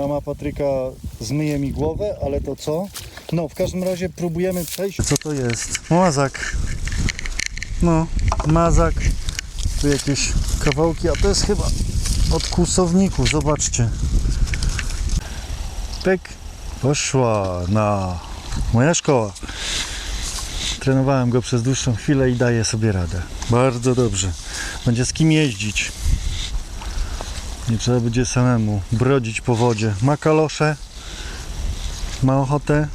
Mama Patryka zmyje mi głowę, ale to co? No, w każdym razie próbujemy przejść. Co to jest? Mazak. No, mazak. Tu jakieś kawałki, a to jest chyba od kłusowników, zobaczcie. Pyk. Poszła na moja szkoła. Trenowałem go przez dłuższą chwilę i daje sobie radę. Bardzo dobrze. Będzie z kim jeździć. Nie trzeba będzie samemu brodzić po wodzie. Ma kalosze, ma ochotę,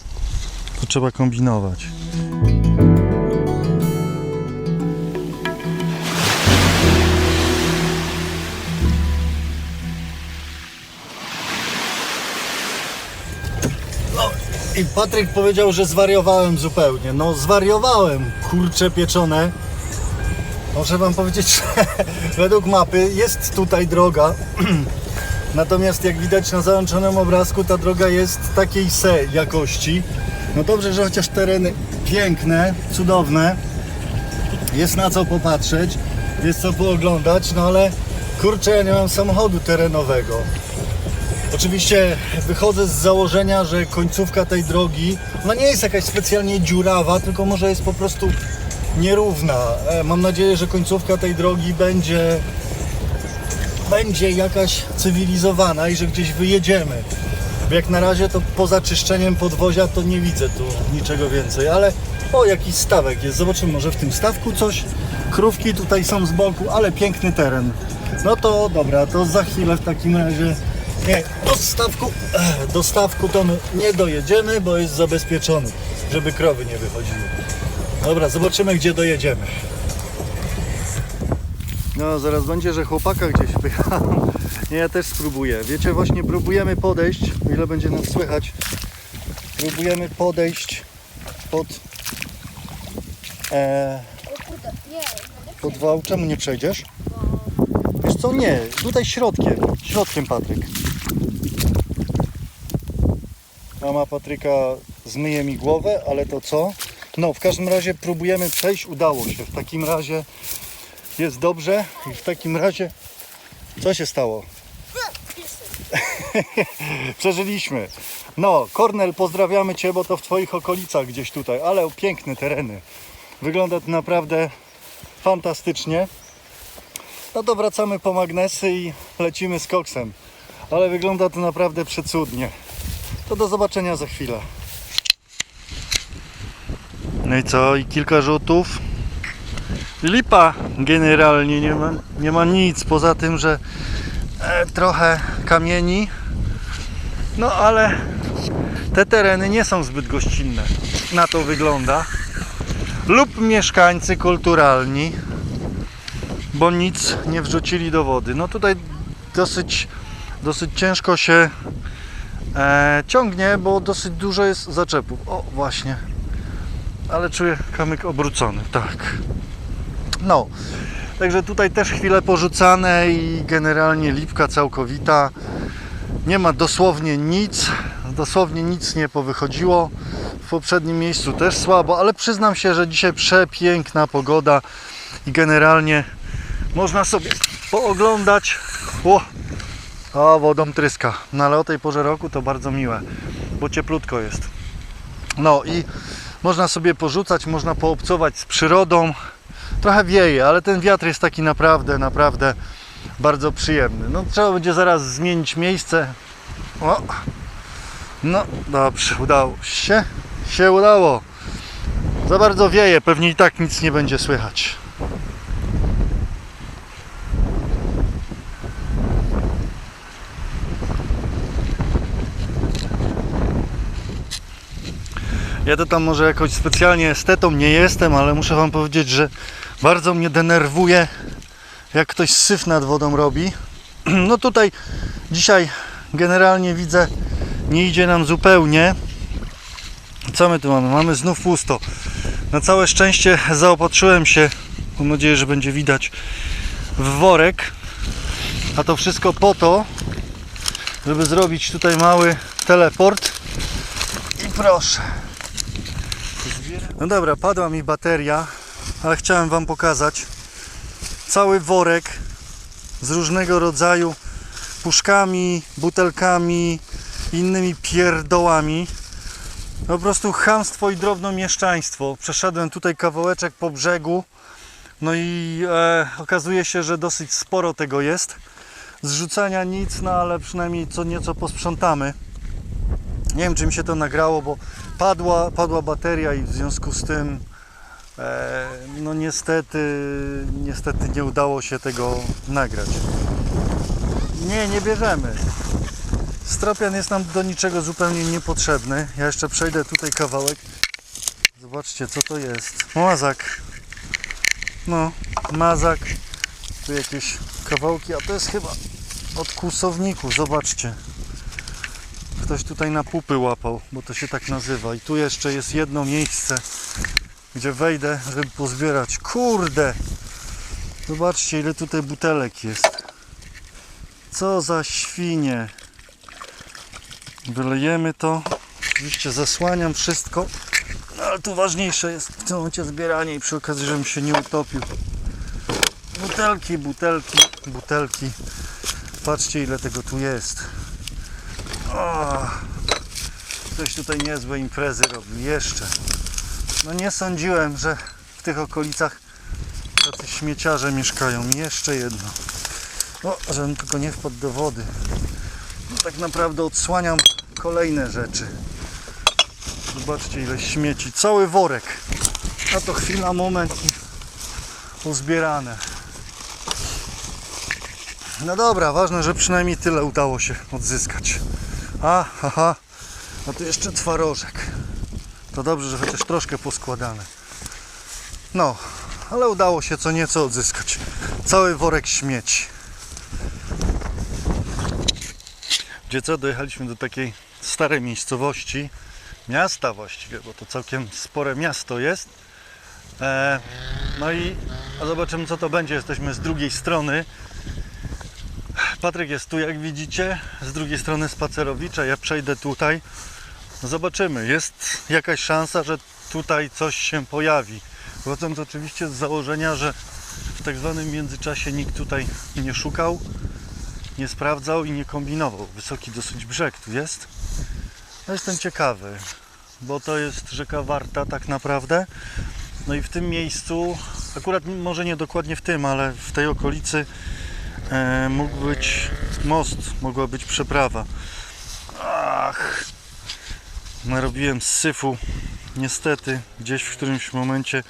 to trzeba kombinować. I Patryk powiedział, że zwariowałem zupełnie. No zwariowałem, kurcze pieczone. Muszę wam powiedzieć, że według mapy jest tutaj droga. Natomiast jak widać na załączonym obrazku, ta droga jest takiej se jakości. No dobrze, że chociaż tereny piękne, cudowne. Jest na co popatrzeć, jest co pooglądać, no ale kurczę, ja nie mam samochodu terenowego. Oczywiście wychodzę z założenia, że końcówka tej drogi, ona nie jest jakaś specjalnie dziurawa, tylko może jest po prostu nierówna. E, Mam nadzieję, że końcówka tej drogi będzie będzie jakaś cywilizowana i że gdzieś wyjedziemy. Bo jak na razie to poza czyszczeniem podwozia to nie widzę tu niczego więcej, ale o jakiś stawek jest. Zobaczymy może w tym stawku coś. Krówki tutaj są z boku, ale piękny teren. No to dobra, to za chwilę w takim razie nie, do stawku, eh, do stawku to nie dojedziemy, bo jest zabezpieczony, żeby krowy nie wychodziły. Dobra, zobaczymy gdzie dojedziemy. No, zaraz będzie, że chłopaka gdzieś pycha. Nie, ja też spróbuję. Wiecie, właśnie próbujemy podejść, ile będzie nas słychać, próbujemy podejść pod, e, pod wał. Czemu nie przejdziesz? Wiesz co, nie, tutaj środkiem, środkiem Patryk. Mama Patryka zmyje mi głowę, ale to co? No, w każdym razie próbujemy przejść, udało się. W takim razie jest dobrze i w takim razie co się stało? Przeżyliśmy. No, Kornel, pozdrawiamy Cię, bo to w Twoich okolicach gdzieś tutaj, ale piękne tereny. Wygląda to naprawdę fantastycznie. No to wracamy po magnesy i lecimy z koksem. Ale wygląda to naprawdę przecudnie. To do zobaczenia za chwilę. No i co? I kilka rzutów. Lipa generalnie nie ma, nie ma nic poza tym, że e, trochę kamieni. No ale te tereny nie są zbyt gościnne. Na to wygląda. Lub mieszkańcy kulturalni, bo nic nie wrzucili do wody. No tutaj dosyć, dosyć ciężko się e, ciągnie, bo dosyć dużo jest zaczepów. O, właśnie. Ale czuję kamyk obrócony, tak. No, także tutaj też chwilę porzucane i generalnie lipka całkowita. Nie ma dosłownie nic, dosłownie nic nie powychodziło. W poprzednim miejscu też słabo, ale przyznam się, że dzisiaj przepiękna pogoda i generalnie można sobie pooglądać. O, o wodą tryska. No ale o tej porze roku to bardzo miłe, bo cieplutko jest. No i można sobie porzucać, można poobcować z przyrodą. Trochę wieje, ale ten wiatr jest taki naprawdę, naprawdę bardzo przyjemny. No trzeba będzie zaraz zmienić miejsce. O. No dobrze, udało się. Się udało. Za bardzo wieje, pewnie i tak nic nie będzie słychać. Ja to tam może jakoś specjalnie estetą nie jestem, ale muszę Wam powiedzieć, że bardzo mnie denerwuje, jak ktoś syf nad wodą robi. No tutaj dzisiaj generalnie widzę, nie idzie nam zupełnie. Co my tu mamy? Mamy znów pusto. Na całe szczęście zaopatrzyłem się, mam nadzieję, że będzie widać, w worek. A to wszystko po to, żeby zrobić tutaj mały teleport. I proszę. No dobra, padła mi bateria, ale chciałem Wam pokazać cały worek z różnego rodzaju puszkami, butelkami, innymi pierdołami. Po prostu chamstwo i drobnomieszczaństwo. Przeszedłem tutaj kawałeczek po brzegu. No i e, okazuje się, że dosyć sporo tego jest. Zrzucania nic, no ale przynajmniej co nieco posprzątamy. Nie wiem, czy mi się to nagrało, bo padła, padła bateria i w związku z tym e, no niestety, niestety nie udało się tego nagrać. Nie, nie bierzemy. Stropian jest nam do niczego zupełnie niepotrzebny. Ja jeszcze przejdę tutaj kawałek. Zobaczcie, co to jest. Mazak. No, mazak. Tu jakieś kawałki, a to jest chyba od kłusowniku. Zobaczcie. Ktoś tutaj na pupy łapał, bo to się tak nazywa. I tu jeszcze jest jedno miejsce, gdzie wejdę, żeby pozbierać. Kurde! Zobaczcie, ile tutaj butelek jest. Co za świnie. Wylejemy to. Oczywiście zasłaniam wszystko. No, ale tu ważniejsze jest w tym momencie zbieranie i przy okazji, żebym się nie utopił. Butelki, butelki, butelki. Patrzcie ile tego tu jest. O, ktoś tutaj niezłe imprezy robił. Jeszcze. No nie sądziłem, że w tych okolicach tacy śmieciarze mieszkają. Jeszcze jedno. O, żebym tylko nie wpadł do wody. No, tak naprawdę odsłaniam kolejne rzeczy. Zobaczcie ile śmieci. Cały worek. A to chwila, moment i pozbierane. No dobra, ważne, że przynajmniej tyle udało się odzyskać. A, haha, a tu jeszcze twarożek. To dobrze, że chociaż troszkę poskładane. No, ale udało się co nieco odzyskać. Cały worek śmieci. Gdzie co, dojechaliśmy do takiej starej miejscowości, miasta właściwie, bo to całkiem spore miasto jest. E, no i zobaczymy co to będzie. Jesteśmy z drugiej strony. Patryk jest tu, jak widzicie, z drugiej strony spacerowicza. Ja przejdę tutaj. Zobaczymy. Jest jakaś szansa, że tutaj coś się pojawi. Wychodząc oczywiście z założenia, że w tak zwanym międzyczasie nikt tutaj nie szukał, nie sprawdzał i nie kombinował. Wysoki dosyć brzeg tu jest. No jestem ciekawy, bo to jest rzeka Warta tak naprawdę. No i w tym miejscu, akurat może nie dokładnie w tym, ale w tej okolicy mógł być most, mogła być przeprawa. Ach, narobiłem syfu. Niestety, gdzieś w którymś momencie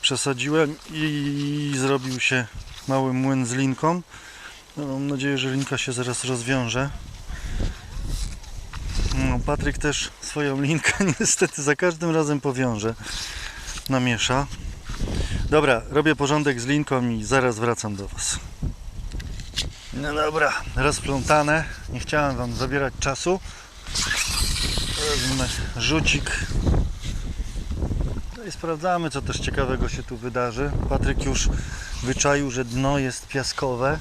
przesadziłem i zrobił się mały młyn z linką. No, mam nadzieję, że linka się zaraz rozwiąże. No, Patryk też swoją linkę niestety za każdym razem powiąże. Namiesza. Dobra, robię porządek z linką i zaraz wracam do Was. No dobra, rozplątane. Nie chciałem Wam zabierać czasu. Wezmę rzucik. No i sprawdzamy, co też ciekawego się tu wydarzy. Patryk już wyczaił, że dno jest piaskowe.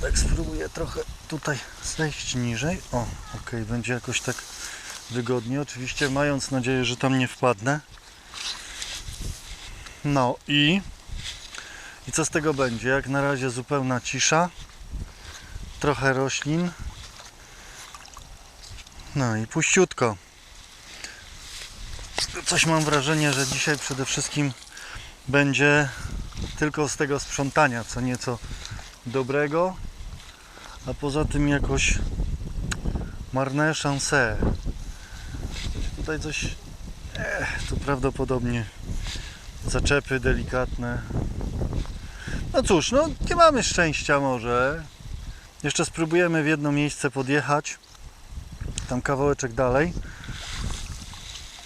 Tak spróbuję trochę tutaj zejść niżej. O, ok, będzie jakoś tak wygodnie. Oczywiście mając nadzieję, że tam nie wpadnę. No i i co z tego będzie? Jak na razie zupełna cisza. Trochę roślin. No i puściutko. Coś mam wrażenie, że dzisiaj przede wszystkim będzie tylko z tego sprzątania co nieco dobrego, a poza tym jakoś marne szanse. Tutaj coś, eh, to prawdopodobnie zaczepy delikatne. No cóż, no nie mamy szczęścia może. Jeszcze spróbujemy w jedno miejsce podjechać. Tam kawałeczek dalej.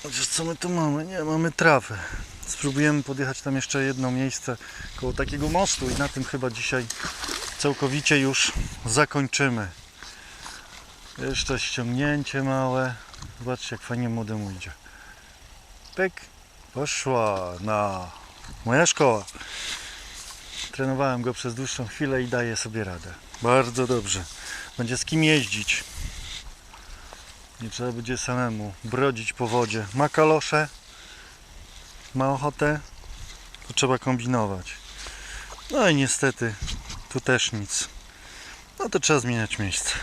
Chociaż co my tu mamy? Nie, mamy trawę. Spróbujemy podjechać tam jeszcze jedno miejsce koło takiego mostu i na tym chyba dzisiaj całkowicie już zakończymy. Jeszcze ściągnięcie małe. Zobaczcie jak fajnie młodemu idzie. Pyk. Poszła na moja szkoła. Trenowałem go przez dłuższą chwilę i daje sobie radę. Bardzo dobrze. Będzie z kim jeździć. Nie trzeba będzie samemu brodzić po wodzie. Ma kalosze, ma ochotę, to trzeba kombinować. No i niestety tu też nic. No to trzeba zmieniać miejsce.